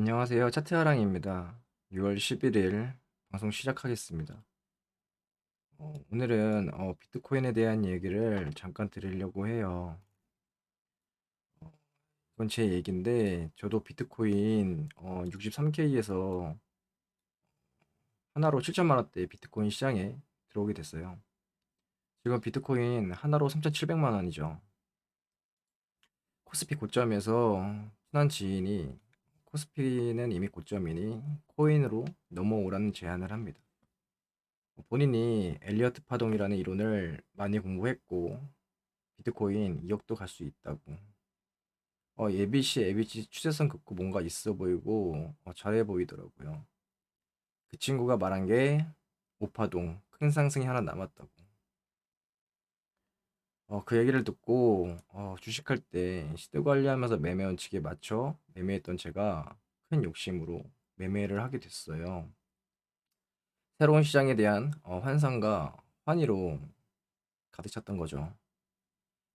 안녕하세요. 차트하랑입니다. 6월 11일 방송 시작하겠습니다. 어, 오늘은 어, 비트코인에 대한 얘기를 잠깐 드리려고 해요. 어, 이건 제 얘기인데 저도 비트코인 어, 63K에서 하나로 7천만 원대 비트코인 시장에 들어오게 됐어요. 지금 비트코인 하나로 3,700만 원이죠. 코스피 고점에서 친한 지인이 코스피는 이미 고점이니 코인으로 넘어오라는 제안을 합니다. 본인이 엘리어트 파동이라는 이론을 많이 공부했고 비트코인 2억도 갈 수 있다고. 어, 예비시 예비시 추세선 긋고 뭔가 있어 보이고 어, 잘해 보이더라고요. 그 친구가 말한 게 5파동 큰 상승이 하나 남았다고. 어, 그 얘기를 듣고 어, 주식할 때 시드 관리하면서 매매 원칙에 맞춰 매매했던 제가 큰 욕심으로 매매를 하게 됐어요. 새로운 시장에 대한 어, 환상과 환희로 가득 찼던 거죠.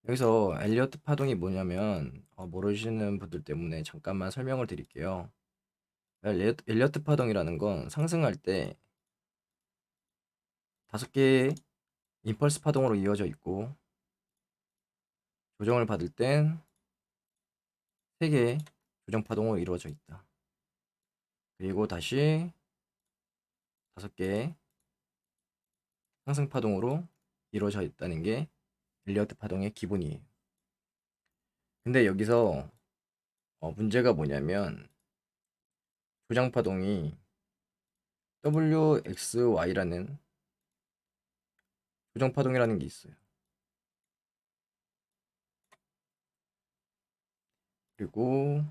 여기서 엘리어트 파동이 뭐냐면 어, 모르시는 분들 때문에 잠깐만 설명을 드릴게요. 엘리어트, 엘리어트 파동이라는 건 상승할 때 다섯 개의 임펄스 파동으로 이어져 있고 조정을 받을 땐세 개의 조정 파동으로 이루어져 있다. 그리고 다시 다섯 개의 상승 파동으로 이루어져 있다는 게 엘리어트 파동의 기본이에요. 근데 여기서 어, 문제가 뭐냐면 조장 파동이 WXY라는 조정 파동이라는 게 있어요. 그리고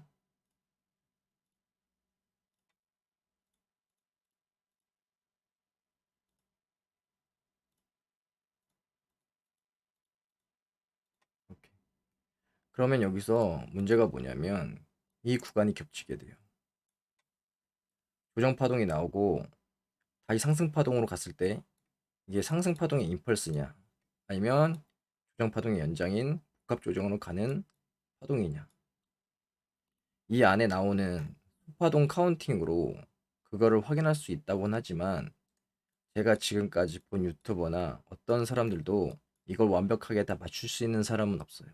이렇게. 그러면 여기서 문제가 뭐냐면 이 구간이 겹치게 돼요. 조정 파동이 나오고 다시 상승 파동으로 갔을 때 이게 상승 파동의 임펄스냐 아니면 조정 파동의 연장인 복합 조정으로 가는 파동이냐 이 안에 나오는 파동 카운팅으로 그거를 확인할 수 있다고는 하지만 제가 지금까지 본 유튜버나 어떤 사람들도 이걸 완벽하게 다 맞출 수 있는 사람은 없어요.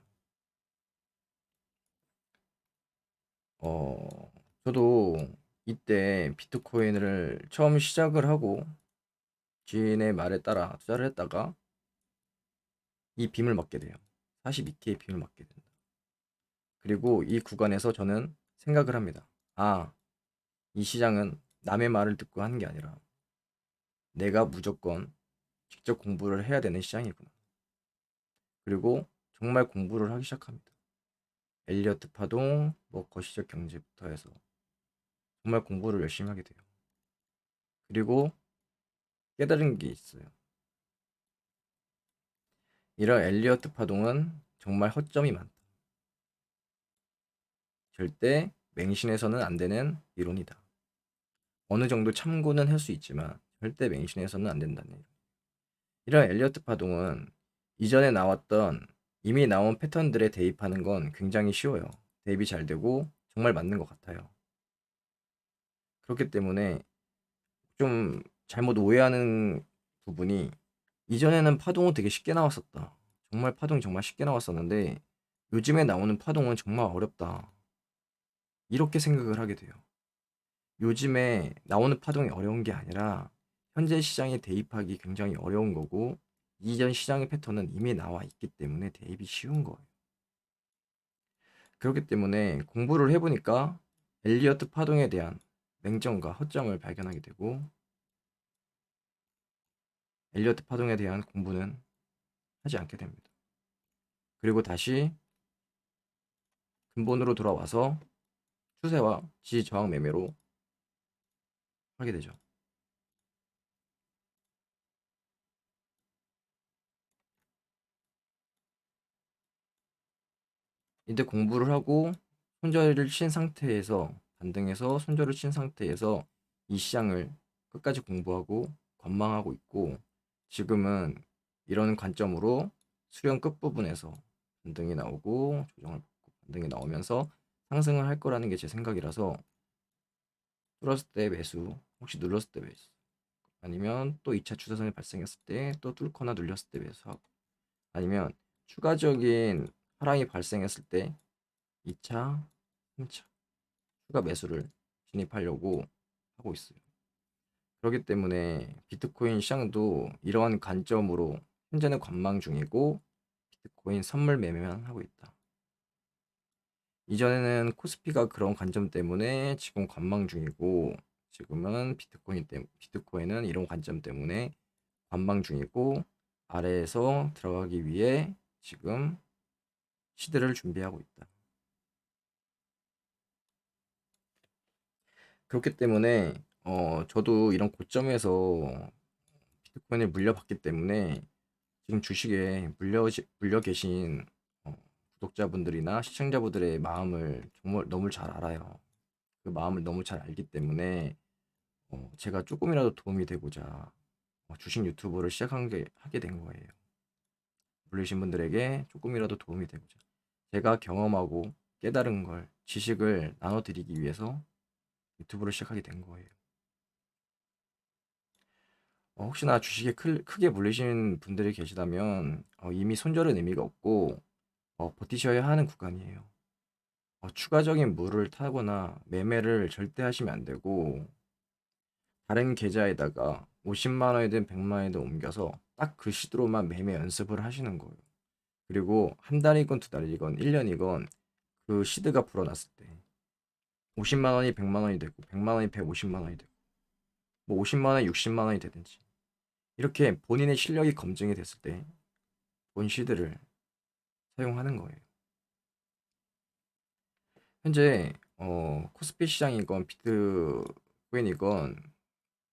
어, 저도 이때 비트코인을 처음 시작을 하고 지인의 말에 따라 투자를 했다가 이 빔을 맞게 돼요. 42K의 빔을 맞게 된다. 그리고 이 구간에서 저는 생각을 합니다. 아, 이 시장은 남의 말을 듣고 하는 게 아니라 내가 무조건 직접 공부를 해야 되는 시장이구나. 그리고 정말 공부를 하기 시작합니다. 엘리어트 파동, 뭐 거시적 경제부터 해서 정말 공부를 열심히 하게 돼요. 그리고 깨달은 게 있어요. 이런 엘리어트 파동은 정말 허점이 많다. 절대 맹신해서는 안 되는 이론이다. 어느 정도 참고는 할 수 있지만 절대 맹신해서는 안 된다는 이론. 이런 엘리어트 파동은 이전에 나왔던 이미 나온 패턴들에 대입하는 건 굉장히 쉬워요. 대입이 잘 되고 정말 맞는 것 같아요. 그렇기 때문에 좀 잘못 오해하는 부분이 이전에는 파동은 되게 쉽게 나왔었다. 정말 파동이 정말 쉽게 나왔었는데 요즘에 나오는 파동은 정말 어렵다. 이렇게 생각을 하게 돼요. 요즘에 나오는 파동이 어려운 게 아니라 현재 시장에 대입하기 굉장히 어려운 거고 이전 시장의 패턴은 이미 나와 있기 때문에 대입이 쉬운 거예요. 그렇기 때문에 공부를 해보니까 엘리어트 파동에 대한 맹점과 허점을 발견하게 되고 엘리어트 파동에 대한 공부는 하지 않게 됩니다. 그리고 다시 근본으로 돌아와서 추세와 지지 저항 매매로 하게 되죠. 이때 공부를 하고 손절을 친 상태에서 반등해서 손절을 친 상태에서 이 시장을 끝까지 공부하고 관망하고 있고 지금은 이런 관점으로 수령 끝부분에서 반등이 나오고 조정을 받고 반등이 나오면서 상승을 할 거라는 게 제 생각이라서 뚫었을 때 매수, 혹시 눌렀을 때 매수. 아니면 또 2차 추세선이 발생했을 때 또 뚫거나 눌렸을 때 매수하고. 아니면 추가적인 하락이 발생했을 때 2차, 3차 추가 매수를 진입하려고 하고 있어요. 그렇기 때문에 비트코인 시장도 이러한 관점으로 현재는 관망 중이고 비트코인 선물 매매만 하고 있다. 이전에는 코스피가 그런 관점 때문에 지금 관망 중이고 지금은 비트코인 때 비트코인은 이런 관점 때문에 관망 중이고 아래에서 들어가기 위해 지금 시드를 준비하고 있다. 그렇기 때문에 어 저도 이런 고점에서 비트코인을 물려봤기 때문에 지금 주식에 물려 물려 계신 어, 구독자분들이나 시청자분들의 마음을 정말 너무 잘 알아요. 그 마음을 너무 잘 알기 때문에 어, 제가 조금이라도 도움이 되고자 어, 주식 유튜브를 시작한 게 하게 된 거예요. 물리신 분들에게 조금이라도 도움이 되고자 제가 경험하고 깨달은 걸 지식을 나눠드리기 위해서 유튜브를 시작하게 된 거예요. 어, 혹시나 주식에 크, 크게 물리신 분들이 계시다면 어, 이미 손절은 의미가 없고 어, 버티셔야 하는 구간이에요. 어, 추가적인 물을 타거나 매매를 절대 하시면 안 되고 다른 계좌에다가 50만 원이든 100만 원이든 옮겨서 딱 그 시드로만 매매 연습을 하시는 거예요. 그리고 한 달이건 두 달이건 1년이건 그 시드가 불어났을 때 50만 원이 100만 원이 되고 100만 원이 150만 원이 되고 뭐 50만 원이 60만 원이 되든지 이렇게 본인의 실력이 검증이 됐을 때 본 시드를 사용하는 거예요. 현재 어, 코스피 시장이건 비트코인이건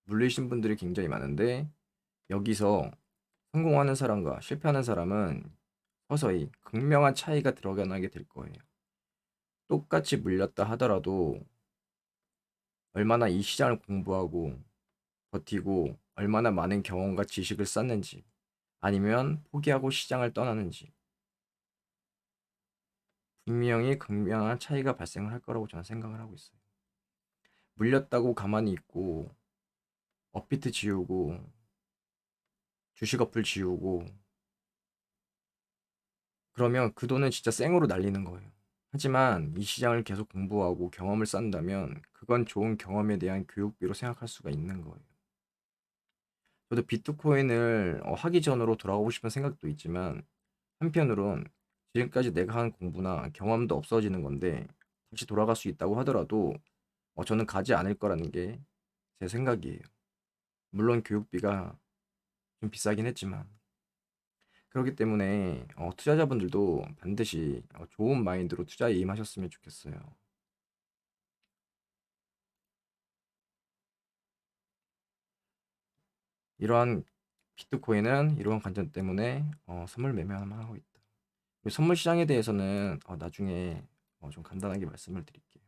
물리신 분들이 굉장히 많은데 여기서 성공하는 사람과 실패하는 사람은 서서히 극명한 차이가 드러나게 될 거예요. 똑같이 물렸다 하더라도 얼마나 이 시장을 공부하고 버티고 얼마나 많은 경험과 지식을 쌓는지 아니면 포기하고 시장을 떠나는지 분명히 극명한 차이가 발생을 할 거라고 저는 생각을 하고 있어요. 물렸다고 가만히 있고 업비트 지우고 주식 어플 지우고 그러면 그 돈은 진짜 생으로 날리는 거예요. 하지만 이 시장을 계속 공부하고 경험을 쌓는다면 그건 좋은 경험에 대한 교육비로 생각할 수가 있는 거예요. 저도 비트코인을 어, 하기 전으로 돌아가고 싶은 생각도 있지만 한편으론 지금까지 내가 한 공부나 경험도 없어지는 건데 다시 돌아갈 수 있다고 하더라도 어, 저는 가지 않을 거라는 게 제 생각이에요. 물론 교육비가 좀 비싸긴 했지만 그렇기 때문에 어, 투자자분들도 반드시 어, 좋은 마인드로 투자에 임하셨으면 좋겠어요. 이러한 비트코인은 이러한 관점 때문에 어, 선물 매매만 하고 있다. 그리고 선물 시장에 대해서는 어, 나중에 어, 좀 간단하게 말씀을 드릴게요.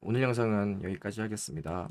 오늘 영상은 여기까지 하겠습니다.